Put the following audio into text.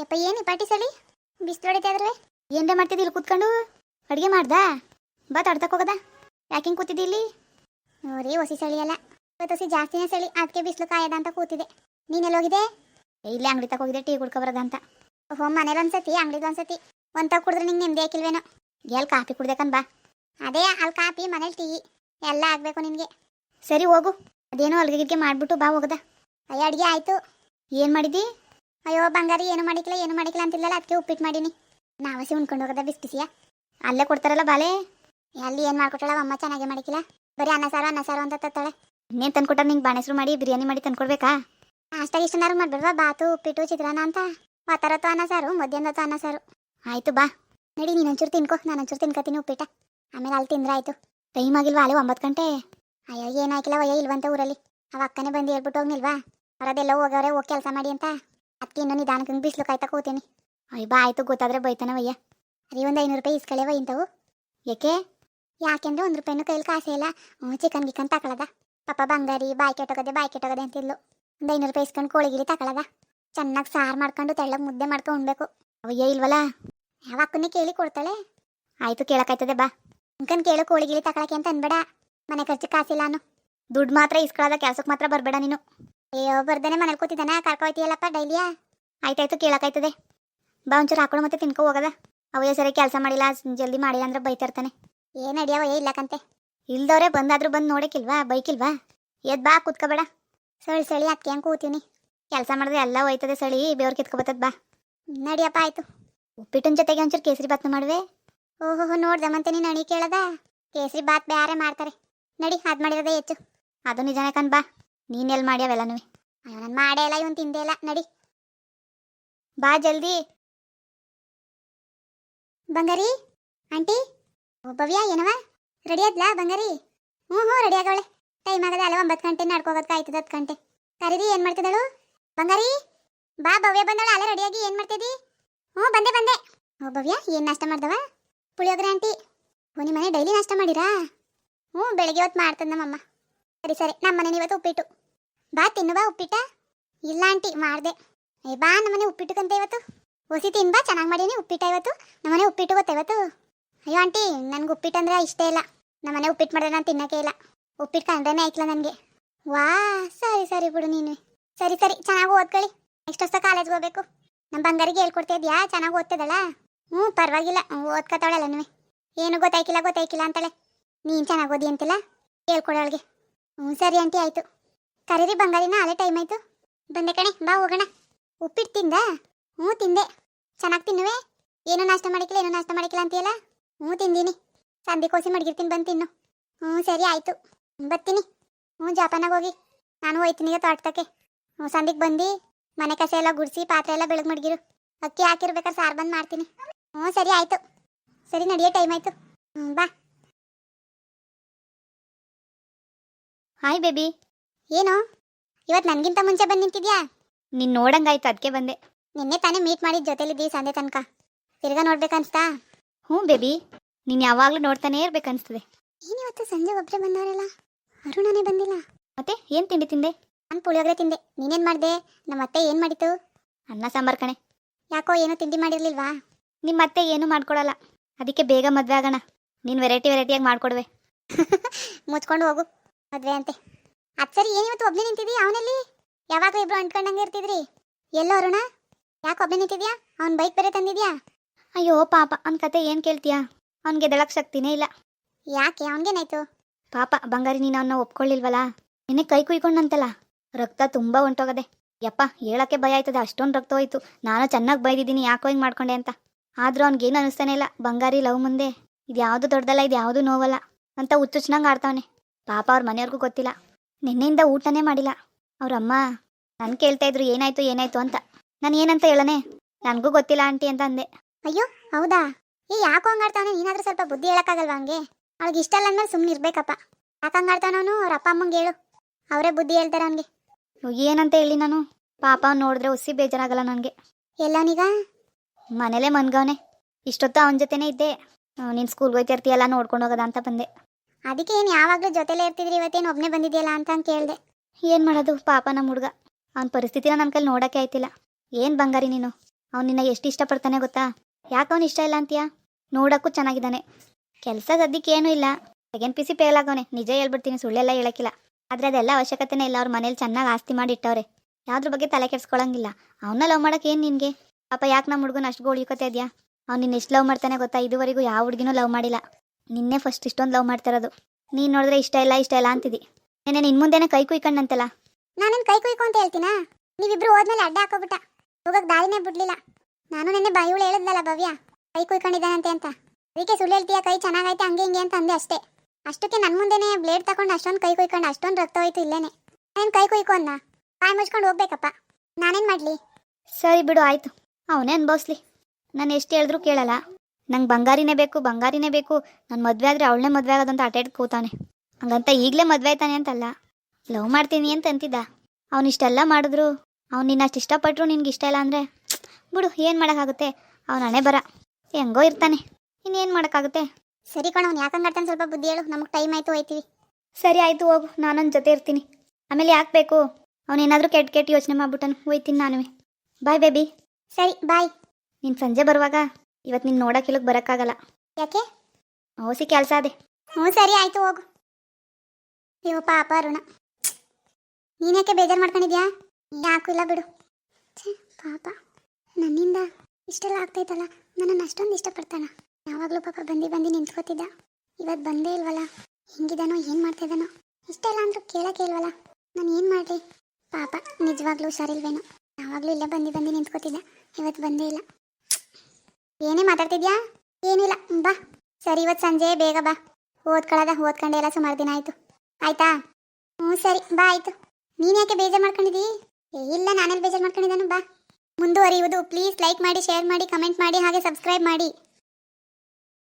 ಯಪ್ಪ, ಏನು ಪಾಟಿ ಸಳಿ ಬಿಸಿಲು ಹೊಡಿತಾ ಇದ್ರೆ ಏನ್ರೆ ಮಾಡ್ತಿದ್ದಿ ಇಲ್ಲಿ ಕೂತ್ಕೊಂಡು? ಅಡುಗೆ ಮಾಡ್ದಾ? ಬಾ ತಡ್ತಕ್ಕೆ ಹೋಗದ. ಯಾಕಿಂಗ್ ಕೂತಿದ್ದಿ ಇಲ್ಲಿ? ನೋರಿ ಹೊಸಿ ಸಳಿ ಅಲ್ಲ. ಇವತ್ತು ಹೊಸಿ ಜಾಸ್ತಿನೇ ಸಳಿ ಅದಕ್ಕೆ ಬಿಸಿಲು ಕಾಯದ ಅಂತ ಕೂತಿದೆ. ನೀನೆಲ್ಲ ಹೋಗಿದೆ ಇಲ್ಲೇ ಅಂಗಡಿ ತಕ ಹೋಗಿದೆ ಟೀ ಕುಡ್ಕೊ ಬರೋದ ಅಂತ. ಓಹೋ, ಮನೇಲಿ ಒಂದ್ಸತಿ ಅಂಗಡಿದು ಒಂದ್ ತಗ ಕುಡಿದ್ರೆ ನಿಂಗೆ ನೆಮ್ಮದಿ ಎಲ್ಲಿ ಕಾಫಿ ಕುಡ್ಬೇಕನ್ ಬಾ. ಅದೇ, ಅಲ್ಲಿ ಕಾಫಿ, ಮನೇಲಿ ಟೀ, ಎಲ್ಲ ಆಗಬೇಕು ನಿನಗೆ. ಸರಿ, ಹೋಗು. ಅದೇನೋ ಅಲ್ಗೆ ಗಿಡ್ಗೆ ಮಾಡಿಬಿಟ್ಟು ಬಾ, ಹೋಗದ. ಅಯ್ಯ, ಅಡುಗೆ ಆಯಿತು. ಏನು ಮಾಡಿದಿ ಅಯ್ಯೋ, ಬಂಗಾರಿ, ಏನು ಮಾಡಿಕ್ಲ ಏನು ಮಾಡಿಕ್ಲ ಅಂತಿಲ್ಲಲ್ಲ ಅದಕ್ಕೆ ಉಪ್ಪಿಟ್ಟು ಮಾಡೀನಿ. ನಾವಸಿ ಉಣ್ಕೊಂಡು ಹೋಗದ ಬಿಸಿ ಬಿಸಿಯ ಅಲ್ಲೇ ಕೊಡ್ತಾರಲ್ಲ ಬಾಲೆ ಅಲ್ಲಿ ಏನು ಮಾಡ್ಕೊಟ್ಟಳ ಅಮ್ಮ ಚೆನ್ನಾಗಿ ಮಾಡಿಕ್ಕಿಲ್ಲ? ಬರೀ ಅನ್ನ ಸಾರು ಅನ್ನ ಸಾರು ಅಂತ ತತ್ತಾಳೆ. ಇನ್ನೇನು ತಂದ್ಕೊಟ್ಟಾರ ನಿಂಗೆ ಬಾಣೆಸ್ರು ಮಾಡಿ, ಬಿರಿಯಾನಿ ಮಾಡಿ ತಂದ್ಕೊಡ್ಬೇಕಾ? ಅಷ್ಟಾಗಿ ಇಷ್ಟನಾರು ಮಾಡ್ಬಿಡ್ವಾ, ಬಾತು, ಉಪ್ಪಿಟ್ಟು, ಚಿತ್ರಾನ್ನ ಅಂತ? ವಾತಾರತ್ತು ಅನ್ನ ಸಾರು ಮಧ್ಯಾಹ್ನದತ್ತು ಅನ್ನ ಸಾರು. ಆಯಿತು, ಬಾ. ನಡಿ, ನೀನು ಒಂಚೂರು ತಿನ್ಕೋ, ನಾನು ಒಂಚೂರು ತಿನ್ಕೋತೀನಿ ಉಪ್ಪಿಟ್ಟ. ಆಮೇಲೆ ಅಲ್ಲಿ ತಿಂದ್ರೆ ಆಯಿತು. ಟೈಮ್ ಆಗಿಲ್ವಾ ಅಲ್ಲಿ ಒಂಬತ್ತು ಗಂಟೆ? ಅಯ್ಯೋ ಏನಾಯ್ಕಿಲ್ಲ ಅಯ್ಯೋ, ಇಲ್ವಂತ ಊರಲ್ಲಿ. ಅವ ಅಕ್ಕನೇ ಬಂದು ಹೇಳ್ಬಿಟ್ಟು ಹೋಗ್ನಿಲ್ವಾ? ಅವರದೆಲ್ಲ ಹೋಗವ್ರೆ, ಹೋಗಿ ಕೆಲಸ ಮಾಡಿ ಅಂತ? ಅದಕ್ಕೆ ಇನ್ನೂ ನಿಧಾನಕ್ಕೆ ಬಿಸಿಲು ಕಾಯ್ತಾ ಕೂತೀನಿ. ಅಯ್ಯ, ಬಾ, ಆಯ್ತು, ಗೊತ್ತಾದ್ರೆ ಬೈತಾನವಯ್ಯ ಅದೇ ಒಂದು ಐನೂರು ರೂಪಾಯಿ ಇಸ್ಕಳೆವ ಇಂಥವು. ಏಕೆ? ಯಾಕೆಂದ್ರೆ ಒಂದು ರೂಪಾಯಿನೂ ಕೈಲಿ ಕಾಸೆ ಇಲ್ಲ. ಚಿಕನ್ ಗಿಕನ್ ತಗೊಳದ ಪಾಪ ಬಂಗಾರಿ ಬಾಯ್ ಕೆಟ್ಟೋಗದೆ ಬಾಯ್ ಕೆಟ್ಟೋಗದೆ ಅಂತಿದ್ಲು. ಒಂದು ಐನೂರು ರೂಪಾಯಿ ಇಸ್ಕೊಂಡು ಕೋಳಿಗಿರಿ ತಗೊಳದ ಚೆನ್ನಾಗಿ ಸಾರು ಮಾಡ್ಕೊಂಡು ತೆಳ್ಳಗೆ ಮುದ್ದೆ ಮಾಡ್ಕೊಂಡು ಉಣ್ಬೇಕು. ಅವಯ್ಯ ಇಲ್ವಲ್ಲ? ಯಾವ ಅಕ್ಕನೇ ಕೇಳಿ ಕೊಡ್ತಾಳೆ? ಆಯ್ತು ಕೇಳೋಕಾಯ್ತದೆ ಬಾ. ಅಂಕನ್ ಕೇಳು ಕೋಳಿಗಿರಿ ತಗೊಳಕ್ಕೆ ಅಂತ ಅನ್ಬೇಡ. ಮನೆ ಖರ್ಚು ಕಾಸಿಲ್ಲ ನಾನು ದುಡ್ಡು ಮಾತ್ರ ಇಸ್ಕೊಳ್ಳೋದ ಕೆಲಸಕ್ಕೆ ಮಾತ್ರ ಬರಬೇಡ ನೀನು. ಅಯ್ಯೋ, ಬರ್ದೇನೆ ಮನೇಲಿ ಕೂತಿದ್ದಾನೆ, ಕರ್ಕೊಯ್ತೀಯಲ್ಲಪ್ಪ ಡೈಲಿಯಾ? ಆಯ್ತಾಯ್ತು, ಕೇಳಕ್ಕಾಯ್ತದೆ. ಬಾ ಒಂಚೂರು ಹಾಕೊಂಡು ಮತ್ತೆ ತಿನ್ಕೊ, ಹೋಗದ. ಅವಯ್ಯ ಸರಿ, ಕೆಲಸ ಮಾಡಿಲ್ಲ, ಜಲ್ದಿ ಮಾಡಿಲ್ಲ ಅಂದ್ರೆ ಬೈತಿರ್ತಾನೆ ಏನು ಅಡಿಯವಯ್ಯ ಇಲ್ಲಕಂತೆ ಇಲ್ದವ್ರೆ ಬಂದಾದ್ರೂ ಬಂದು ನೋಡಕ್ಕಿಲ್ವಾ, ಬೈಕಿಲ್ವಾ? ಎದ್ ಬಾ, ಕೂತ್ಕೋಬೇಡ. ಸಳಿ ಸಳಿ ಅದಕ್ಕೆ ಹೆಂಗೆ ಕೂತೀನಿ. ಕೆಲಸ ಮಾಡಿದ್ರೆ ಎಲ್ಲ ಹೋಯ್ತದೆ ಸಳಿ, ಬೇವ್ರು ಕಿತ್ಕೊಬತ್ತದ ಬಾ. ನಡಿಯಪ್ಪ ಆಯ್ತು. ಉಪ್ಪಿಟ್ಟಿನ ಜೊತೆಗೆ ಒಂಚೂರು ಕೇಸರಿ ಬಾತ್ ಮಾಡುವೆ? ಓಹೋ ನೋಡ್ದೆ ಮತ್ತೆ ನೀನು ಅಣಿ ಕೇಳದ? ಕೇಸರಿ ಬಾತ್ ಬೇರೆ ಮಾಡ್ತಾರೆ. ನಡಿ, ಅದು ಮಾಡಿರೋದೇ ಹೆಚ್ಚು. ಅದು ನಿಜನೇ ಕಣ್, ಬಾ. ನೀನೆಲ್ಲಿ ಮಾಡ್ಯಾವೆಲ್ಲನೂ ಅಯ್ಯೋ, ನಾನು ಮಾಡೇ ಇಲ್ಲ, ಇವನು ತಿಂದೇ ಇಲ್ಲ. ನಡಿ. ಬಾ ಜಲ್ದಿ. ಬಂಗಾರಿ, ಆಂಟಿ. ಭವ್ಯ, ಏನವ? ರೆಡಿ ಆದ್ಲಾ, ಬಂಗಾರಿ? ಹ್ಞೂ ಹ್ಞೂ ರೆಡಿ ಆಗವಳೆ. ಟೈಮ್ ಆಗದೆ ಅಲ್ಲ ಒಂಬತ್ತು ಗಂಟೆ ನಡ್ಕೋಗೋದಕ್ಕೆ ಆಯ್ತದ ಹತ್ತು ಗಂಟೆ. ಕರೀರಿ, ಏನು ಮಾಡ್ತಿದ್ದಳು? ಬಂಗಾರಿ, ಬಾ, ಭವ್ಯ ಬಂದಳು, ಅಲ್ಲ ರೆಡಿಯಾಗಿ ಏನು ಮಾಡ್ತಿದ್ದಿ? ಹ್ಞೂ ಬಂದೆ ಬಂದೆ. ಓ, ಭವ್ಯ, ಏನು ನಾಷ್ಟ ಮಾಡ್ದವ? ಪುಳಿಯೋಗ್ರೆ, ಆಂಟಿ. ಓ ನಿಮ್ಮ ಮನೆ ಡೈಲಿ ನಾಷ್ಟ ಮಾಡಿರಾ? ಹ್ಞೂ ಬೆಳಗ್ಗೆ ಹೊತ್ತು ಮಾಡ್ತದ ನಮ್ಮಮ್ಮ. ಸರಿ ಸರಿ ನಮ್ಮ ಮನೆ ಇವತ್ತು ಉಪ್ಪಿಟ್ಟು. ಬಾ ತಿನ್ನು ಬಾ ಉಪ್ಪಿಟ್ಟ? ಇಲ್ಲ ಆಂಟಿ, ಮಾಡಿದೆ. ಏ, ಬಾ ನಮ್ಮನೆ ಉಪ್ಪಿಟ್ಟಕ್ಕಂತ ಇವತ್ತು. ಹೊಸಿ ತಿನ್ ಬಾ, ಚೆನ್ನಾಗಿ ಮಾಡೀನಿ ಉಪ್ಪಿಟ್ಟ ಇವತ್ತು. ನಮ್ಮನೆ ಉಪ್ಪಿಟ್ಟು ಗೊತ್ತಾ ಇವತ್ತು? ಅಯ್ಯೋ ಆಂಟಿ, ನನಗೆ ಉಪ್ಪಿಟ್ಟು ಅಂದ್ರೆ ಇಷ್ಟ ಇಲ್ಲ. ನಮ್ಮನೆ ಉಪ್ಪಿಟ್ಟು ಮಾಡಿದ್ರೆ ನಾನು ತಿನ್ನೋಕೆ ಇಲ್ಲ. ಉಪ್ಪಿಟ್ಟು ಕಂಡ್ರೇನೆ ಆಯ್ತಲ್ಲ ನನಗೆ. ವಾ, ಸರಿ ಸರಿ ಬಿಡು ನೀನು. ಸರಿ ಸರಿ, ಚೆನ್ನಾಗಿ ಓದ್ಕೊಳ್ಳಿ. ನೆಕ್ಸ್ಟ್ ವರ್ಷ ಕಾಲೇಜ್ಗೆ ಹೋಗ್ಬೇಕು. ನಮ್ಮ ಬಂಗಾರಿಗೆ ಹೇಳ್ಕೊಡ್ತಾ ಇದೆಯಾ? ಚೆನ್ನಾಗಿ ಓದ್ತಿದ್ದಲ್ಲ ಹ್ಞೂ, ಪರವಾಗಿಲ್ಲ. ಓದ್ಕೊತಾವಳಲ್ಲ ನೀವೇ ಏನು ಗೊತ್ತಾಯ್ಕಿಲ್ಲ ಗೊತ್ತಾಯ್ಕಿಲ್ಲ ಅಂತಾಳೆ. ನೀನು ಚೆನ್ನಾಗಿ ಓದಿ ಅಂತಿಲ್ಲ? ಹೇಳ್ಕೊಡೋಳಿಗೆ ಹ್ಞೂ ಸರಿ ಆಂಟಿ, ಆಯಿತು. ಕರೀರಿ ಬಂಗಾರಿನ ಅಲೆ ಟೈಮ್ ಆಯಿತು. ಬಂದೆ ಕಣೆ, ಬಾ ಹೋಗೋಣ. ಉಪ್ಪಿಟ್ಟು ತಿಂದ? ಹ್ಞೂ ತಿಂದೆ. ಚೆನ್ನಾಗಿ ತಿನ್ನುವೆ? ಏನು ನಾಷ್ಟ ಮಾಡಿಕಿಲ್ಲ ಏನು ನಾಷ್ಟ ಮಾಡಿಕಿಲ್ಲ ಅಂತೀಯಲ್ಲ? ಹ್ಞೂ ತಿಂದೀನಿ. ಸಂದಿ ಕೋಸಿ ಮಡಗಿರ್ತೀನಿ, ಬಂದು ತಿನ್ನು. ಹ್ಞೂ ಸರಿ ಆಯಿತು. ಬರ್ತೀನಿ. ಹ್ಞೂ, ಜಾಪಾನಾಗ ಹೋಗಿ. ನಾನು ಹೋಯ್ತೀನಿ ಈಗ ತೋಟಕ್ಕೆ. ಹ್ಞೂ, ಸಂದಿಗೆ ಬಂದು. ಮನೆ ಕಸ ಎಲ್ಲ ಗುಡಿಸಿ, ಪಾತ್ರೆ ಎಲ್ಲ ಬೆಳಗ್ಗೆ ಮಡಗಿರು. ಅಕ್ಕಿ ಹಾಕಿರ್ಬೇಕಾದ್ರೆ ಸಾರು ಬಂದು ಮಾಡ್ತೀನಿ. ಹ್ಞೂ ಸರಿ ಆಯಿತು. ಸರಿ, ನಡೆಯೋ ಟೈಮ್ ಆಯಿತು. ಹ್ಞೂ, ಬಾ. Hi baby. ಏನು? ಇವತ್ತು ನನಗಿಂತ ಮುಂಚೆ ಬಂದು ನಿಂತಿದ್ಯಾ? ನೀನು ನೋಡಂಗಾಯ್ತು ಅದಕ್ಕೆ ಬಂದೆ. ನಿನ್ನೆ ತಾನೇ ಮೀಟ್ ಮಾಡಿದ ಜೊತೆಲಿದ್ದೀವಿ ಸಂಜೆ ತನಕ. ತಿರ್ಗಾ ನೋಡ್ಬೇಕನ್ಸ್ತಾ? ಹ್ಞೂ ಬೇಬಿ. ನೀನ್ ಯಾವಾಗ್ಲೂ ನೋಡ್ತಾನೆ ಇರ್ಬೇಕನ್ಸ್ತದೆ. ಏನಿವತ್ತು ಸಂಜೆ ಒಬ್ಬರೇ ಬಂದವರಲ್ಲ? ಅರುಣನೇ ಬಂದಿಲ್ಲ. ಮತ್ತೆ ಏನು ತಿಂಡಿ ತಿಂದೆ? ನಾನು ಪುಳಿಯೋಗರೆ ತಿಂದೆ. ನೀನೇನ್ ಮಾಡಿದೆ? ನಮ್ಮ ಅತ್ತೆ ಏನು ಮಾಡಿತು ಅನ್ನ ಸಾಂಬಾರ್ ಕಣೆ. ಯಾಕೋ ಏನೋ ತಿಂಡಿ ಮಾಡಿರ್ಲಿಲ್ವಾ? ನಿಮ್ಮ ಅತ್ತೆ ಏನು ಮಾಡ್ಕೊಡಲ್ಲ ಅದಕ್ಕೆ ಬೇಗ ಮದ್ವೆ ಆಗೋಣ. ನೀನ್ ವೆರೈಟಿ ವೆರೈಟಿಯಾಗಿ ಮಾಡ್ಕೊಡುವೆ. ಮುಚ್ಕೊಂಡು ಹೋಗು. ಮದ್ವೆ ಅಂತೆ. ಅದ್ ಸರಿ ಏನಿವತ್ತು ಒಬ್ಬನೇ ನಿಂತಿದ್ದಿ ಅವನಲ್ಲಿ? ಯಾವಾಗಲೂ ಇಬ್ರು ಅಂಟ್ಕೊಂಡಂಗೆ ಇರ್ತಿದ್ರಿ. ಎಲ್ಲೋ ಅರುಣ? ಯಾಕೆ ಒಬ್ಬನೇ ನಿಂತಿದ್ಯಾ? ಅವ್ನ ಬೈಕ್ ಬೇರೆ ತಂದಿದ್ಯಾ? ಅಯ್ಯೋ ಪಾಪ ಅವ್ನ ಕತೆ ಏನ್ ಕೇಳ್ತೀಯಾ? ಅವ್ನಿಗೆ ದಳಕ್ ಶಕ್ತಿನೇ ಇಲ್ಲ. ಯಾಕೆ ಅವನ್ಗೇನಾಯ್ತು? ಪಾಪ ಬಂಗಾರಿ ನೀನು ಅವನ್ನ ಒಪ್ಕೊಳ್ಳಿಲ್ವಲ್ಲ ನಿನ್ನೆ ಕೈ ಕುಯ್ಕೊಂಡಂತಲ್ಲ? ರಕ್ತ ತುಂಬಾ ಹೊಂಟೋಗದೆ ಯಪ್ಪ ಹೇಳಕ್ಕೆ ಭಯ ಆಯ್ತದೆ ಅಷ್ಟೊಂದು ರಕ್ತ ಹೋಯ್ತು. ನಾನು ಚೆನ್ನಾಗಿ ಬೈದಿದ್ದೀನಿ ಯಾಕೋ ಹಿಂಗೆ ಮಾಡ್ಕೊಂಡೆ ಅಂತ. ಆದ್ರೂ ಅವ್ನಿಗೇನು ಅನಿಸ್ತಾನೆ ಇಲ್ಲ. ಬಂಗಾರಿ ಲವ್ ಮುಂದೆ. ಇದು ಯಾವುದು ದೊಡ್ಡದಲ್ಲ ಇದು ಯಾವುದು ನೋವಲ್ಲ. ಅಂತ ಹುಚ್ಚುಚ್ನಂಗೆ ಆಡ್ತಾವನೆ. ಪಾಪ ಅವ್ರ ಮನೆಯವ್ರಿಗೂ ಗೊತ್ತಿಲ್ಲ. ನಿನ್ನೆಯಿಂದ ಊಟನೇ ಮಾಡಿಲ್ಲ. ಅವ್ರಮ್ಮ ನಾನು ಕೇಳ್ತಾ ಇದ್ರು ಏನಾಯ್ತು ಏನಾಯ್ತು ಅಂತ. ನಾನು ಏನಂತ ಹೇಳನೆ? ನನಗೂ ಗೊತ್ತಿಲ್ಲ ಆಂಟಿ ಅಂತ ಅಂದೆ. ಅಯ್ಯೋ ಹೌದಾ? ಏ ಯಾಕೋ ಹಂಗಾಡ್ತಾವನೆ ನೀನಾದ್ರೂ ಸ್ವಲ್ಪ ಬುದ್ಧಿ ಹೇಳಕ್ಕಾಗಲ್ವಾ ಹಂಗೆ? ಅವ್ಳಿಗೆ ಇಷ್ಟ ಅಲ್ಲ ಅಂದ್ಮೇಲೆ ಸುಮ್ಮನೆ ಇರ್ಬೇಕಪ್ಪ. ಯಾಕೆ ಹಂಗಾಡ್ತಾವನು ಅವ್ರ ಅಪ್ಪ ಅಮ್ಮಂಗೆ ಹೇಳು. ಅವರೇ ಬುದ್ಧಿ ಹೇಳ್ತಾರೆ ಅವನಿಗೆ. ಅಯ್ಯೋ, ಏನಂತ ಹೇಳಿ ನಾನು? ಪಾಪ ಅವ್ನು ನೋಡಿದ್ರೆ ಹುಸಿ ಬೇಜಾರಾಗಲ್ಲ ನನಗೆ. ಎಲ್ಲವನೀಗ ಮನೇಲೆ ಮನ್ಗವನೆ. ಇಷ್ಟೊತ್ತು ಅವನ ಜೊತೆನೇ ಇದ್ದೆ. ನೀನು ಸ್ಕೂಲ್ಗೆ ಹೋಗ್ತಿರ್ತೀಯಲ್ಲ ನೋಡ್ಕೊಂಡು ಹೋಗೋದ ಅಂತ ಬಂದೆ. ಅದಕ್ಕೆ ಏನು ಯಾವಾಗಲೂ ಜೊತೆಲೇ ಇರ್ತಿದ್ರಿ, ಇವತ್ತೇನು ಒಬ್ಬನೇ ಬಂದಿದೆಯಲ್ಲ ಅಂತ ಕೇಳ್ದೆ ಕೇಳಿದೆ. ಏನು ಮಾಡೋದು, ಪಾಪ ನಮ್ಮ ಹುಡುಗ. ಅವನ ಪರಿಸ್ಥಿತಿನ ನನ್ನ ಕೈಲಿ ನೋಡೋಕ್ಕೆ ಆಯ್ತಿಲ್ಲ. ಏನು ಬಂಗಾರಿ ನೀನು? ಅವ್ನು ನಿನ್ನ ಎಷ್ಟು ಇಷ್ಟಪಡ್ತಾನೆ ಗೊತ್ತಾ? ಯಾಕೆ ಅವ್ನು ಇಷ್ಟ ಇಲ್ಲ ಅಂತೀಯಾ? ನೋಡೋಕ್ಕೂ ಚೆನ್ನಾಗಿದ್ದಾನೆ. ಕೆಲಸ ಸದ್ಯಕ್ಕೆ ಏನೂ ಇಲ್ಲ. ಸೆಕೆಂಡ್ ಪಿ ಸಿ ಫೇಲ್ ಆಗೋನೆ. ನಿಜ ಹೇಳ್ಬಿಡ್ತೀನಿ, ಸುಳ್ಳೆಲ್ಲ ಹೇಳಕ್ಕಿಲ್ಲ. ಆದರೆ ಅದೆಲ್ಲ ಅವಶ್ಯಕತೆನೇ ಇಲ್ಲ. ಅವ್ರ ಮನೇಲಿ ಚೆನ್ನಾಗಿ ಆಸ್ತಿ ಮಾಡಿ ಇಟ್ಟವ್ರೆ. ಯಾವ್ದ್ರ ಬಗ್ಗೆ ತಲೆ ಕೆಡ್ಸ್ಕೊಳಂಗಿಲ್ಲ. ಅವನ್ನ ಲವ್ ಮಾಡಕ್ಕೆ ಏನು ನಿನಗೆ? ಪಾಪ ಯಾಕೆ ನಮ್ಮ ಹುಡುಗನ ಅಷ್ಟು ಗೋಳಿಕೋತಾ ಇದೆಯಾ? ಅವ್ನು ನಿನ್ನ ಎಷ್ಟು ಲವ್ ಮಾಡ್ತಾನೆ ಗೊತ್ತಾ? ಇದುವರೆಗೂ ಯಾವ ಹುಡುಗಿನೂ ಲವ್ ಮಾಡಿಲ್ಲ. ನಿನ್ನೆ ಫಸ್ಟ್ ಇಷ್ಟೊಂದು ಲವ್ ಮಾಡ್ತಿರೋದು. ನೀನು ನೋಡಿದ್ರೆ ಇಷ್ಟ ಇಲ್ಲ ಇಷ್ಟ ಇಲ್ಲ ಅಂತಿದ್ದಿ ನೆನೆ ನಿನ್ ಮುಂದೆನೇ ಕೈ ಕುಯ್ಕಂಡಂತಲ್ಲ. ನಾನೇನು ಕೈ ಕುಯ್ಕೊ ಅಂತ ಹೇಳ್ತೀನಾ? ನೀವಿಬ್ರು ಹೋದ್ಮೇಲೆ ಅಡ್ಡ ಹಾಕೋಬಿಟ್ಟ. ಹೋಗಕ್ ದಾರಿನೇ ಬಿಡ್ಲಿಲ್ಲ. ನಾನು ನೆನ್ನೆ ಬಾಯಿಗಳು ಹೇಳಿದ್ಲಲ್ಲ ಭವ್ಯ ಕೈ ಕುಯ್ಕೊಂಡಿದ್ದಾನಂತೆ ಅಂತ. ಅದಕ್ಕೆ ಸುಳ್ಳು ಹೇಳ್ತೀಯ ಕೈ ಚೆನ್ನಾಗೈತೆ ಹಂಗೆ ಹಿಂಗೆ ಅಂತ ಅಂದೆ ಅಷ್ಟೇ. ಅಷ್ಟಕ್ಕೆ ನನ್ನ ಮುಂದೆನೇ ಬ್ಲೇಡ್ ತಗೊಂಡು ಅಷ್ಟೊಂದು ಕೈ ಕುಯ್ಕೊಂಡು ಅಷ್ಟೊಂದು ರಕ್ತ ಹೋಯ್ತು ಇಲ್ಲೇನೆ. ನಾನು ಕೈ ಕುಯ್ಕೊ ಅನ್ನ ಬಾಯಿ ಮುಚ್ಕೊಂಡು ಹೋಗ್ಬೇಕಪ್ಪ. ನಾನೇನು ಮಾಡಲಿ? ಸರಿ ಬಿಡು ಆಯ್ತು. ಅವನೇ ಅನ್ಭವಿಸ್ಲಿ. ನಾನು ಎಷ್ಟು ಹೇಳಿದ್ರು ಕೇಳಲ್ಲ. ನಂಗೆ ಬಂಗಾರಿನೇ ಬೇಕು ಬಂಗಾರಿನೇ ಬೇಕು. ನಾನು ಮದುವೆ ಆದರೆ ಅವಳನ್ನೇ ಮದುವೆ ಆಗೋದಂತ ಅಟೆಟ್ ಕೂತಾನೆ. ಹಂಗಂತ ಈಗಲೇ ಮದುವೆ ಆಯ್ತಾನೆ ಅಂತಲ್ಲ. ಲವ್ ಮಾಡ್ತೀನಿ ಅಂತ ಅಂತಿದ್ದ. ಅವ್ನು ಇಷ್ಟೆಲ್ಲ ಮಾಡಿದ್ರು. ಅವ್ನು ನಿನ್ನ ಅಷ್ಟು ಇಷ್ಟಪಟ್ಟರು ನಿನ್ಗೆ ಇಷ್ಟ ಇಲ್ಲ ಅಂದರೆ ಬಿಡು ಏನು ಮಾಡೋಕ್ಕಾಗುತ್ತೆ? ಅವ್ನ ಹಣೆ ಬರ. ಹೆಂಗೋ ಇರ್ತಾನೆ. ಇನ್ನೇನು ಮಾಡೋಕ್ಕಾಗುತ್ತೆ? ಸರಿ ಕಣ ಅವ್ನು ಯಾಕಂಗ್ ಆಡ್ತಾನೆ ಸ್ವಲ್ಪ ಬುದ್ಧಿ ಹೇಳು. ನಮಗೆ ಟೈಮ್ ಆಯಿತು ಹೋಯ್ತೀವಿ. ಸರಿ ಆಯಿತು ಹೋಗು. ನಾನೊಂದು ಜೊತೆ ಇರ್ತೀನಿ. ಆಮೇಲೆ ಯಾಕೆ ಬೇಕು? ಅವನೇನಾದರೂ ಕೆಟ್ಟ ಕೆಟ್ಟ ಯೋಚನೆ ಮಾಡ್ಬಿಟ್ಟನು ಹೋಯ್ತೀನಿ ನಾನು ಬಾಯ್ ಬೇಬಿ ಸರಿ ಬಾಯ್ ನೀನು ಸಂಜೆ ಬರುವಾಗ ಇವತ್ತು ನೀನು ನೋಡೋಕೆ ಇಲ್ಲಿಗೆ ಬರೋಕ್ಕಾಗಲ್ಲ. ಯಾಕೆ? ಓಸಿ ಕೆಲಸ ಅದೇ. ಹ್ಞೂ ಸರಿ ಆಯ್ತು ಹೋಗು. ಅಯ್ಯೋ ಪಾಪ ಅರುಣ. ನೀನ್ಯಾಕೆ ಬೇಜಾರು ಮಾಡ್ಕೊಂಡಿದ್ಯಾ? ಯಾಕೂ ಇಲ್ಲ ಬಿಡು. ಛೇ ಪಾಪ. ನನ್ನಿಂದ ಇಷ್ಟೆಲ್ಲ ಆಗ್ತೈತಲ್ಲ ನನ್ನನ್ನು ಅಷ್ಟೊಂದು ಇಷ್ಟಪಡ್ತಾನ? ಯಾವಾಗಲೂ ಪಾಪ ಬಂದು ಬಂದು ನಿಂತ್ಕೋತಿದ್ದ. ಇವತ್ತು ಬಂದೇ ಇಲ್ವಲ್ಲ? ಹೆಂಗಿದಾನೋ ಏನು ಮಾಡ್ತಿದ್ದಾನೋ ಇಷ್ಟೆಲ್ಲ ಅಂದ್ರೂ ಕೇಳಕ್ಕೆ ಇಲ್ವಲ್ಲ? ನಾನು ಏನು ಮಾಡಲಿ? ಪಾಪ ನಿಜವಾಗ್ಲೂ ಹುಷಾರಿಲ್ವೇನೋ? ಯಾವಾಗಲೂ ಇಲ್ಲೇ ಬಂದು ಬಂದು ನಿಂತ್ಕೋತಿದ್ದ. ಇವತ್ತು ಬಂದೇ ಇಲ್ಲ. ಏನೇ ಮಾತಾಡ್ತಿದ್ಯಾ? ಏನಿಲ್ಲ, ಬಾ. ಸರಿ ಇವತ್ತು ಸಂಜೆ, ಬೇಗ ಬಾ. ಓದ್ಕೊಳ್ಳೋದ ಓದ್ಕೊಂಡೆ ಎಲ್ಲ ಸುಮಾರು ದಿನ ಆಯಿತು. ಆಯ್ತಾ? ಹ್ಞೂ, ಸರಿ, ಬಾ, ಆಯಿತು. ನೀನು ಯಾಕೆ ಬೇಜಾರು ಮಾಡ್ಕೊಂಡಿದ್ದೀ ಏ, ಇಲ್ಲ, ನಾನೆಲ್ಲಿ ಬೇಜಾರು ಮಾಡ್ಕೊಂಡಿದ್ದಾನು, ಬಾ. ಮುಂದುವರಿಯುವುದು, ಪ್ಲೀಸ್ ಲೈಕ್ ಮಾಡಿ, ಶೇರ್ ಮಾಡಿ, ಕಮೆಂಟ್ ಮಾಡಿ, ಹಾಗೆ ಸಬ್ಸ್ಕ್ರೈಬ್ ಮಾಡಿ.